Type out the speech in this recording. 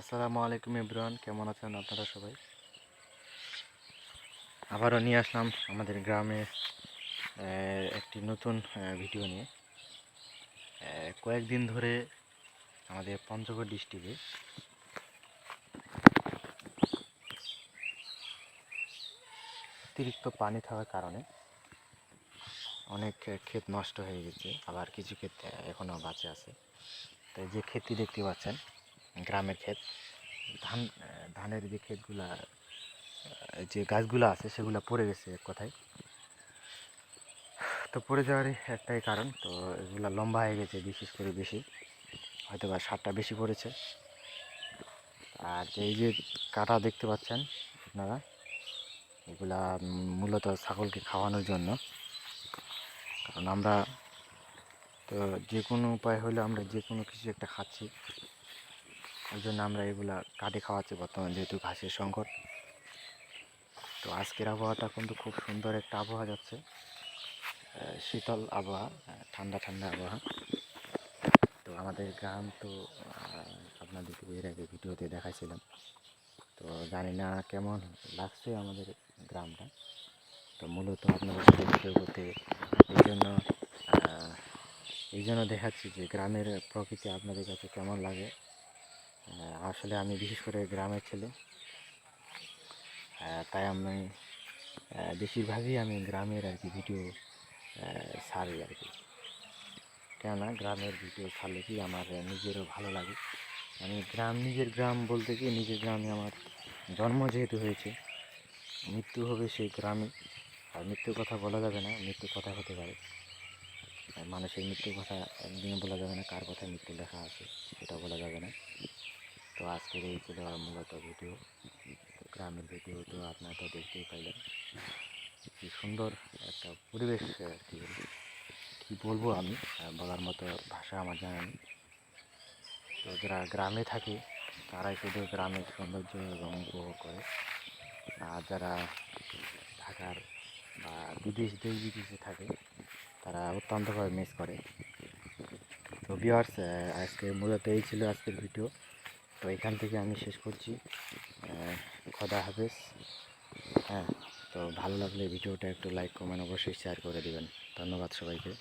আসসালামু আলাইকুম ইব্রান কেমন আছেন আপনারা সবাই? আবারও নিয়ে আসলাম আমাদের গ্রামে একটি নতুন ভিডিও নিয়ে। কয়েকদিন ধরে আমাদের পঞ্চগড় ডিস্ট্রিক্টে অতিরিক্ত পানি থাকার কারণে অনেক ক্ষেত নষ্ট হয়ে গেছে, আবার কিছু ক্ষেত এখনও বাঁচে আছে। তো যে ক্ষেতটি দেখতে পাচ্ছেন গ্রামের ক্ষেত। ধান, ধানের যে ক্ষেতগুলা, যে গাছগুলো আছে, সেগুলো পড়ে গেছে এক কথায়। তো পড়ে যাওয়ারই একটাই কারণ, তো এগুলো লম্বা হয়ে গেছে বিশেষ করে বেশি। হয়তো বা সারটা বেশি পড়েছে। আর এই যে কাটা দেখতে পাচ্ছেন আপনারা, এগুলা মূলত ছাগলকে খাওয়ানোর জন্য। কারণ আমরা তো যে কোনো উপায় হলে আমরা যে কোনো কিছু একটা খাচ্ছি। ওই জন্য আমরা এগুলা কাটে খাওয়াচ্ছি বর্তমানে যেহেতু ঘাসের সংকট। তো আজকের আবহাওয়াটা কিন্তু খুব সুন্দর একটা আবহাওয়া যাচ্ছে। শীতল আবহাওয়া ঠান্ডা ঠান্ডা আবহাওয়া। তো আমাদের গ্রাম তো আপনাদেরকে এর আগে ভিডিওতে দেখাইছিলাম। তো জানি না কেমন লাগছে আমাদের গ্রামটা। তো মূলত আপনাদের সাথে ভিডিও করতে এই জন্য এই জন্য দেখাচ্ছি যে গ্রামের প্রকৃতি আপনাদের কাছে কেমন লাগে। আসলে আমি বিশেষ করে গ্রামের ছেলে। তাই আমি বেশিরভাগই আমি গ্রামের আর কি ভিডিও ছাড়ি আর কি। কেননা গ্রামের ভিডিও ছাড়লে কি আমার নিজেরও ভালো লাগে। আমি গ্রাম, নিজের গ্রাম বলতে কি, নিজের গ্রামে আমার জন্ম যেহেতু হয়েছে, মৃত্যু হবে সেই গ্রামে। আর মৃত্যুর কথা বলা যাবে না মৃত্যুর কথা হতে পারে। মানুষের মৃত্যুর কথা একদিনে বলা যাবে না, কার কথায় মৃত্যু লেখা আছে সেটা বলা যাবে না। তো আজকের এই ছিল মূলত ভিডিও, গ্রামের ভিডিও তো আপনারা তো দেখতেই পাইলেন। কি সুন্দর একটা পরিবেশ আর কি, কী বলব আমি বলার মতো ভাষা আমার জানা তো যারা গ্রামে থাকে, তারাই শুধু গ্রামের সৌন্দর্য এবং উপভোগ করে। আর যারা ঢাকার বা বিদেশ, দেশ বিদেশে থাকে, তারা অত্যন্তভাবে মিস করে। তো বিয়ার্স আজকে মূলত এই ছিল আজকের ভিডিও। তো এখান থেকে আমি শেষ করছি। খদা হাফেজ। হ্যাঁ তো ভালো লাগলে ভিডিওটা একটু লাইক কমেন্ট অবশ্যই শেয়ার করে দেবেন। ধন্যবাদ সবাইকে।